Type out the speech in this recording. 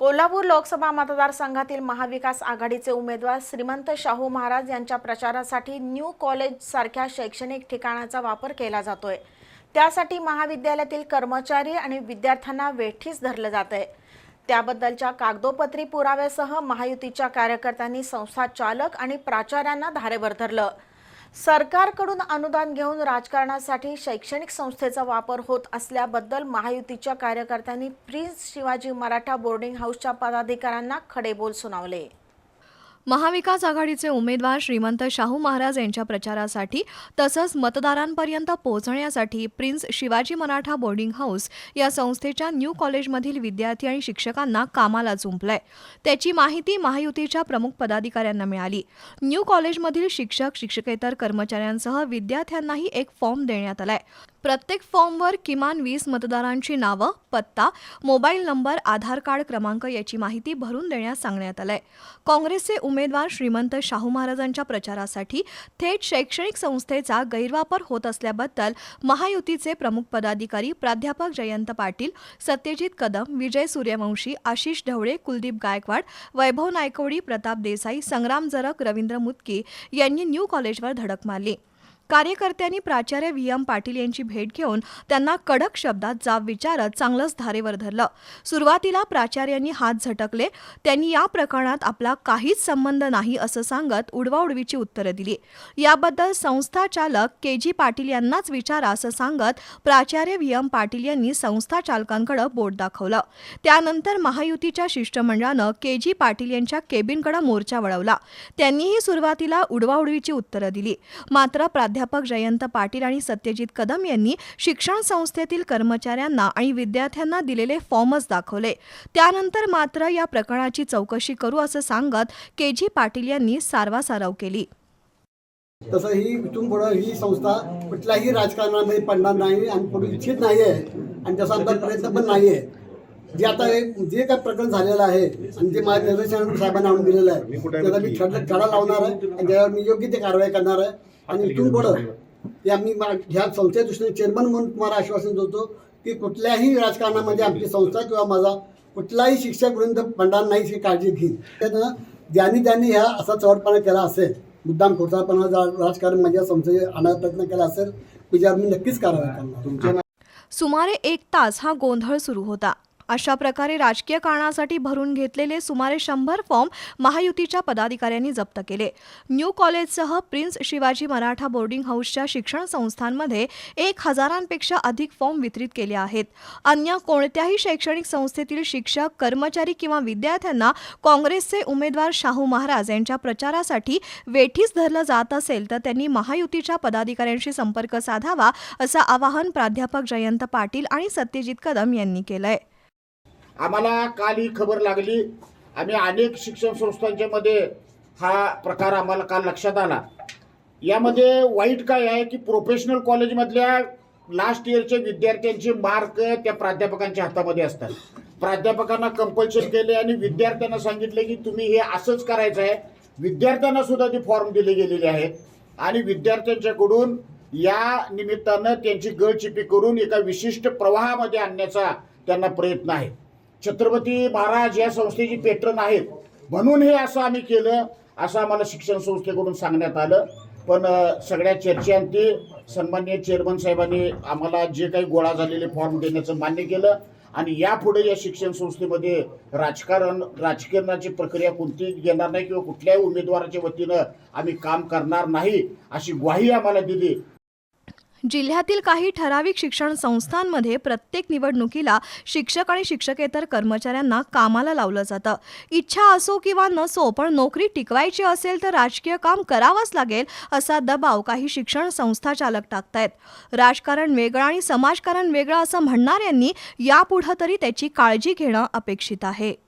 कोल्हापूर लोकसभा मतदारसंघातील महाविकास आघाडीचे उमेदवार श्रीमंत शाहू महाराज यांच्या प्रचारासाठी न्यू कॉलेज सारख्या शैक्षणिक ठिकाणाचा वापर केला जातोय. त्यासाठी महाविद्यालयातील कर्मचारी आणि विद्यार्थ्यांना वेठीस धरलं जात आहे त्याबद्दलच्या कागदोपत्री पुराव्यासह महायुतीच्या कार्यकर्त्यांनी संस्था चालक आणि प्राचार्यांना धारेवर धरलं. सरकारकडून अनुदान घेऊन राजकारणासाठी शैक्षणिक संस्थेचा वापर होत असल्याबद्दल महायुतीच्या कार्यकर्त्यांनी प्रिन्स शिवाजी मराठा बोर्डिंग हाऊसच्या पदाधिकाऱ्यांना खडेबोल सुनावले. महाविकास आघाडीचे उमेदवार श्रीमंत शाहू महाराज यांच्या प्रचारासाठी तसंच मतदारांपर्यंत पोहोचण्यासाठी prince Shivaji Maratha boarding house या संस्थेच्या न्यू कॉलेजमधील विद्यार्थी आणि शिक्षकांना कामाला जुंपलंय त्याची माहिती महायुतीच्या प्रमुख पदाधिकाऱ्यांना मिळाली. न्यू कॉलेजमधील शिक्षक शिक्षकेतर कर्मचाऱ्यांसह विद्यार्थ्यांनाही एक फॉर्म देण्यात आलाय. प्रत्येक फॉर्मवर किमान वीस मतदारांची नावं पत्ता मोबाईल नंबर आधार कार्ड क्रमांक याची माहिती भरून देण्यास सांगण्यात आलंय. काँग्रेसचे उमेदवार श्रीमंत शाहू महाराजांच्या प्रचारासाठी थेट शैक्षणिक संस्थेचा गैरवापर होत असल्याबद्दल महायुतीचे प्रमुख पदाधिकारी प्राध्यापक जयंत पाटील सत्यजित कदम विजय सूर्यवंशी आशिष ढवळे कुलदीप गायकवाड वैभव नायकवडी प्रताप देसाई संग्राम जरक रवींद्र मुतकी यांनी न्यू कॉलेजवर धडक मारली. कार्यकर्त्यांनी प्राचार्य व्ही एम पाटील यांची भेट घेऊन त्यांना कडक शब्दात जाब विचारत चांगलंच धारेवर धरलं. सुरुवातीला प्राचार्यांनी हात झटकले. त्यांनी या प्रकरणात आपला काहीच संबंध नाही असं सांगत उडवाउडवीची उत्तरं दिली. याबद्दल संस्था चालक के जी पाटील यांनाच विचारा असं सांगत प्राचार्य व्ही एम पाटील यांनी संस्था चालकांकडे बोट दाखवलं. त्यानंतर महायुतीच्या शिष्टमंडळानं के जी पाटील यांच्या केबिनकडे मोर्चा वळवला. त्यांनीही सुरुवातीला उडवाउडवीची उत्तरं दिली. मात्र प्राध्यापक जयंत पाटील आणि सत्यजित कदम यांनी शिक्षण संस्थेतील कर्मचाऱ्यांना आणि विद्यार्थ्यांना दिलेले फॉर्मच दाखवले. त्यानंतर मात्र या प्रकरणाची चौकशी करू असं सांगत के जी पाटील यांनी सारवासारव केली. तसं ही इथून पुढं ही संस्था कुठल्याही राजकारणामध्ये पडणार नाही आणि पुढे इच्छित नाही आहे आणि तसा आमचा प्रयत्न पण नाही आहे जे आता हे जे काय प्रकरण झालेलं आहे आणि जे माझ्या निर्देशन साहेबांना आणून दिलेलं आहे त्याचा मी ठड ठडा लावणार आहे आणि त्यावर मी योग्य ते कारवाई करणार आहे. आणि इथून पुढं या मी मा- ह्या संस्थेच्या दृष्टीने चेअरमन म्हणून तुम्हाला आश्वासन देतो की कुठल्याही राजकारणामध्ये आमची संस्था किंवा माझा कुठलाही शिक्षक वृंद पडणार नाही ही काळजी घेईन. त्यानं ज्यांनी ज्यांनी ह्या असा चवटपणा केला असेल मुद्दाम खोटारपणा राजकारण माझ्या संस्थेत आणण्याचा प्रयत्न केला असेल त्याच्यावर मी नक्कीच कारवाई करणार. सुमारे एक तास हा गोंधळ सुरू होता. अशा प्रकारे राजकीय कारणासाठी भरून घेतलेले सुमारे शंभर फॉर्म महायुतीच्या पदाधिकाऱ्यांनी जप्त केले. न्यू कॉलेजसह प्रिन्स शिवाजी मराठा बोर्डिंग हाऊसच्या शिक्षण संस्थांमध्ये एक हजारांपेक्षा अधिक फॉर्म वितरित केले आहेत. अन्य कोणत्याही शैक्षणिक संस्थेतील शिक्षक कर्मचारी किंवा विद्यार्थ्यांना काँग्रेसचे उमेदवार शाहू महाराज यांच्या प्रचारासाठी वेठीस धरलं जात असेल तर त्यांनी महायुतीच्या पदाधिकाऱ्यांशी संपर्क साधावा असं आवाहन प्राध्यापक जयंत पाटील आणि सत्यजित कदम यांनी केलंय. आम्हाला काल ही खबर लागली. आम्ही अनेक शिक्षण संस्थांच्या मध्ये हा प्रकार आम्हाला काल लक्षात आला. यामध्ये वाईट काय आहे की प्रोफेशनल कॉलेजमधल्या लास्ट इयरच्या विद्यार्थ्यांचे मार्क त्या प्राध्यापकांच्या हातामध्ये असतात. प्राध्यापकांना कंपल्शन केले आणि विद्यार्थ्यांना सांगितले की तुम्ही हे असंच करायचं आहे. विद्यार्थ्यांना सुद्धा ते फॉर्म दिले गेलेले आहेत आणि विद्यार्थ्यांच्याकडून या निमित्तानं त्यांची गळचिपी करून एका विशिष्ट प्रवाहामध्ये आणण्याचा त्यांना प्रयत्न आहे. छत्रपती महाराज या संस्थेची पेट्रन आहेत. म्हणून हे असं आम्ही केलं. असं आम्हाला शिक्षण संस्थेकडून सांगण्यात आलं. पण सगळ्या चर्चेअंती सन्मान्य चेअरमन साहेबांनी आम्हाला जे काही गोळा झालेले फॉर्म देण्याचं मान्य केलं. आणि यापुढे या शिक्षण संस्थेमध्ये राजकारण राजकारणाची प्रक्रिया कोणती घेणार नाही किंवा कुठल्याही उमेदवाराच्या वतीनं आम्ही काम करणार नाही अशी ग्वाही आम्हाला दिली. जिल्ह्यातील काही ठराविक शिक्षण संस्थांमध्ये प्रत्येक निवडणुकीला शिक्षक आणि शिक्षकेतर कर्मचाऱ्यांना कामाला लावलं जातं. इच्छा असो किंवा नसो पण नोकरी टिकवायची असेल तर राजकीय काम करावंच लागेल असा दबाव काही शिक्षण संस्था चालक टाकतायत. राजकारण वेगळं आणि समाजकारण वेगळं असं म्हणणाऱ्यांनी यापुढं तरी त्याची काळजी घेणं अपेक्षित आहे.